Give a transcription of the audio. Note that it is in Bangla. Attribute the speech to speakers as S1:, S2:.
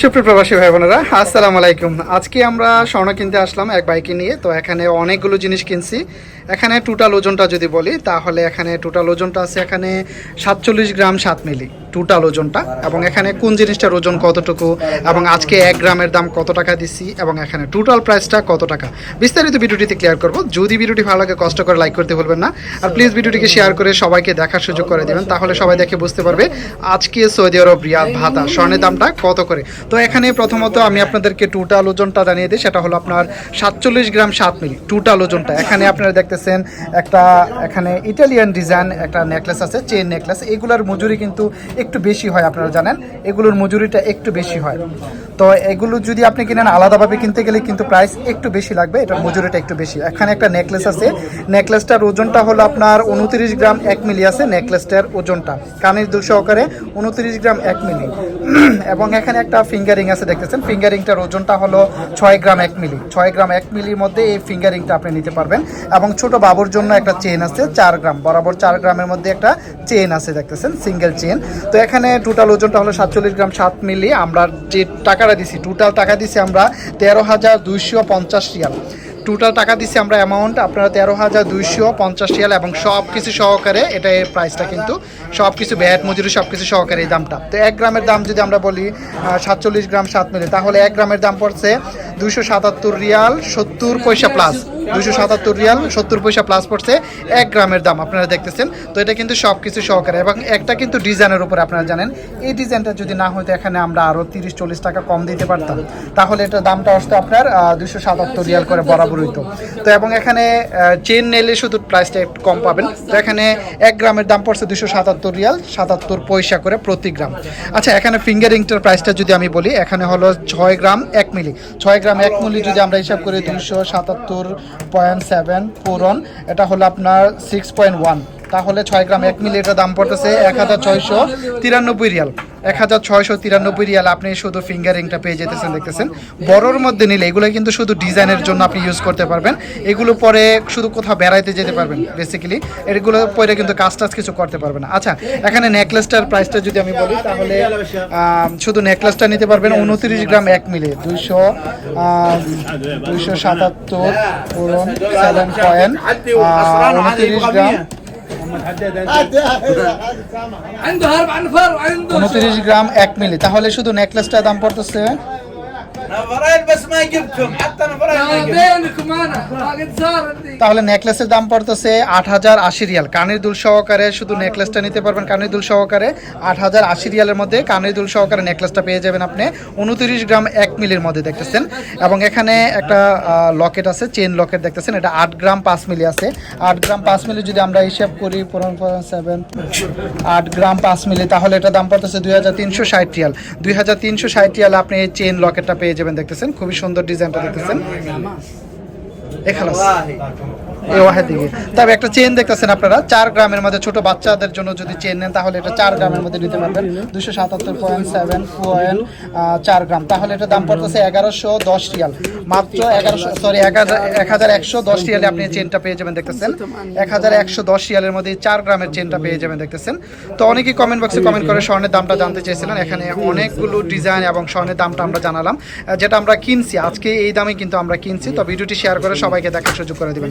S1: সুপ্রিয় প্রবাসী ভাই বোনেরা, আসসালামু আলাইকুম। আজকে আমরা স্বর্ণ কিনতে আসলাম এক বাইকে নিয়ে, তো এখানে অনেকগুলো জিনিস কিনছি। এখানে টোটাল ওজনটা যদি বলি, তাহলে এখানে টোটাল ওজনটা আছে এখানে সাতচল্লিশ গ্রাম সাত মিলি। টোটাল ওজনটা এবং এখানে কোন জিনিসটার ওজন কতটুকু এবং আজকে এক গ্রামের দাম কত টাকা দিচ্ছি এবং এখানে টোটাল প্রাইসটা কত টাকা? বিস্তারিত ভিডিওটিতে ক্লিয়ার করব। যদি ভিডিওটি ভালো লাগে, কষ্ট করে লাইক করতে ভুলবেন না। আর প্লিজ ভিডিওটিকে শেয়ার করে সবাইকে দেখার সুযোগ করে দেবেন, তাহলে সবাই দেখে বুঝতে পারবে আজকে সৌদি আরব রিয়াদ ভাতা, স্বর্ণের দামটা কত করে? তো এখানে প্রথমত আমি আপনাদেরকে টোটাল ওজনটা জানিয়ে দিই, সেটা হলো আপনার সাতচল্লিশ গ্রাম সাত মিলি টোটাল ওজনটা। এখানে আপনারা দেখতেছেন একটা, এখানে ইটালিয়ান ডিজাইন একটা নেকলেস আছে চেন নেকলেস এগুলোর মজুরি কিন্তু একটু বেশি হয় আপনারা জানেন। এগুলোর মজুরিটা একটু বেশি হয়। তো এগুলো যদি আপনি কিনেন, আলাদাভাবে কিনতে গেলে কিন্তু প্রাইস একটু বেশি লাগবে এটার মজুরিটা একটু বেশি। এখানে একটা নেকলেস আছে। নেকলেসটার ওজনটা হলো আপনার উনত্রিশ গ্রাম এক মিলি আছে নেকলেসটার ওজনটা। কানের দুল সহকারে উনত্রিশ গ্রাম এক মিলি। এবং এখানে একটা ফিঙ্গারিং আছে, দেখতেছেন? ফিঙ্গারিংটার ওজনটা হলো ছয় গ্রাম এক মিলি। ছয় গ্রাম এক মিলির মধ্যে এই ফিঙ্গারিংটা আপনি নিতে পারবেন। এবং ছোট বাবুর জন্য একটা চেন আছে, চার গ্রাম। বরাবর চার গ্রামের মধ্যে একটা চেন আছে, দেখতেছেন? সিঙ্গেল চেন তো এখানে টোটাল ওজনটা হলো সাতচল্লিশ গ্রাম সাত মিলি। আমরা যে টাকাটা দিছি। টোটাল টাকা দিছি আমরা তেরো হাজার দুইশো পঞ্চাশ রিয়াল। টোটাল টাকা দিছি আমরা অ্যামাউন্ট আপনারা তেরো হাজার দুইশো পঞ্চাশ রিয়াল এবং সব কিছু সহকারে এটা এর প্রাইসটা কিন্তু সব কিছু ব্যাট মজুরি সব কিছু সহকারে এই দামটা। তো এক গ্রামের দাম যদি আমরা বলি সাতচল্লিশ গ্রাম সাত মিলে, তাহলে এক গ্রামের দাম পড়ছে দুশো সাতাত্তর রিয়াল সত্তর পয়সা প্লাস দুইশো সাতাত্তর রিয়াল, সত্তর পয়সা প্লাস পড়ছে, এক গ্রামের দাম আপনারা দেখতেছেন। তো এটা কিন্তু সব কিছু সহকারে এবং একটা কিন্তু ডিজাইনের উপর আপনারা জানেন। এই ডিজাইনটা যদি না হতো এখানে আমরা আরও তিরিশ চল্লিশ টাকা কম দিতে পারতাম। তাহলে এটা দামটা আসতো আপনার দুশো সাতাত্তর রিয়াল করে বরাবর হইতো তো এবং এখানে চেন নিলে শুধু প্রাইসটা একটু কম পাবেন। তো এখানে এক গ্রামের দাম পড়ছে দুশো সাতাত্তর রিয়াল, সাতাত্তর পয়সা করে প্রতি গ্রাম। আচ্ছা এখানে ফিঙ্গারিংটার প্রাইসটা যদি আমি বলি, এখানে হলো ছয় গ্রাম এক মিলি। ছয় গ্রাম এক মিলি যদি আমরা হিসাব করি দুশো সাতাত্তর পয়েন্ট সেভেন পুরন এটা হলো আপনার সিক্স পয়েন্ট ওয়ান তাহলে ছয় গ্রাম এক মিলিটার দাম পড়তেছে এক হাজার ছয়শো তিরানব্বই রিয়াল। এক হাজার ছয়শো তিরানব্বই রিয়াল আপনি শুধু ফিঙ্গারিংটা পেয়ে যেতেছেন, দেখতেছেন। বড়োর মধ্যে নিলে এগুলো কিন্তু শুধু ডিজাইনের জন্য আপনি ইউজ করতে পারবেন। এগুলো পরে শুধু কোথাও বেড়াইতে যেতে পারবেন বেসিক্যালি এগুলো পরে কিন্তু কাজ টাজ কিছু করতে পারবেন আচ্ছা এখানে নেকলেসটার প্রাইসটা যদি আমি বলি, তাহলে শুধু নেকলেসটা নিতে পারবেন উনত্রিশ গ্রাম এক মিলে। দুইশো দুইশো সাতাত্তর পূরণ সেভেন পয়েন্ট উনত্রিশ গ্রাম উনত্রিশ গ্রাম এক মিলি। তাহলে শুধু নেকলেসটার দাম পড়তেছে
S2: হ্যাঁ?
S1: তাহলে নেকলেসের দাম পড়তেছে আট হাজার আশি রিয়াল। কানের দুল সহকারে শুধু নেকলেসটা নিতে পারবেন কানের দুল সহকারে। আট হাজার আশি রিয়ালের মধ্যে কানের দুল সহকারে নেকলেসটা পেয়ে যাবেন আপনি। উনত্রিশ গ্রাম এক মিলির মধ্যে দেখতেছেন। এবং এখানে একটা লকেট আছে চেন লকেট দেখতেছেন। এটা আট গ্রাম পাঁচ মিলি আছে। আট গ্রাম পাঁচ মিলি যদি আমরা হিসাব করি পূরণ সেভেন আট গ্রাম পাঁচ মিলি তাহলে এটা দাম পড়তেছে দুই হাজার তিনশো ষাট রিয়াল। দুই হাজার তিনশো ষাট রিয়াল আপনি এই চেন লকেটটা পেয়ে যাবেন দেখতেছেন? খুবই সুন্দর ডিজাইনটা দেখতেছেন। এখানে এই ওয়াহেদ দিকে তবে একটা চেন দেখতেছেন আপনারা, চার গ্রামের মধ্যে ছোট বাচ্চাদের জন্য যদি চেন নেন, তাহলে এটা চার গ্রামের মধ্যে নিতে পারবেন। দুশো সাতাত্তর পয়েন্ট সেভেন পয়েন্ট চার গ্রাম। তাহলে এটা দাম পড়তেছে এগারোশো দশ রিয়াল। মাত্র এগারোশো সরি এক হাজার একশো দশ রিয়ালে আপনি চেনটা পেয়ে যাবেন দেখতেছেন। এক হাজার একশো দশ রিয়ালের মধ্যে চার গ্রামের চেনটা পেয়ে যাবেন দেখতেছেন। তো অনেকেই কমেন্ট বক্সে কমেন্ট করে স্বর্ণের দামটা জানতে চেয়েছিলেন। এখানে অনেকগুলো ডিজাইন এবং স্বর্ণের দামটা আমরা জানালাম যেটা আমরা কিনছি। আজকে এই দামে কিন্তু আমরা কিনছি। তো ভিডিওটি শেয়ার করে সবাইকে দেখার সুযোগ করে দিবেন।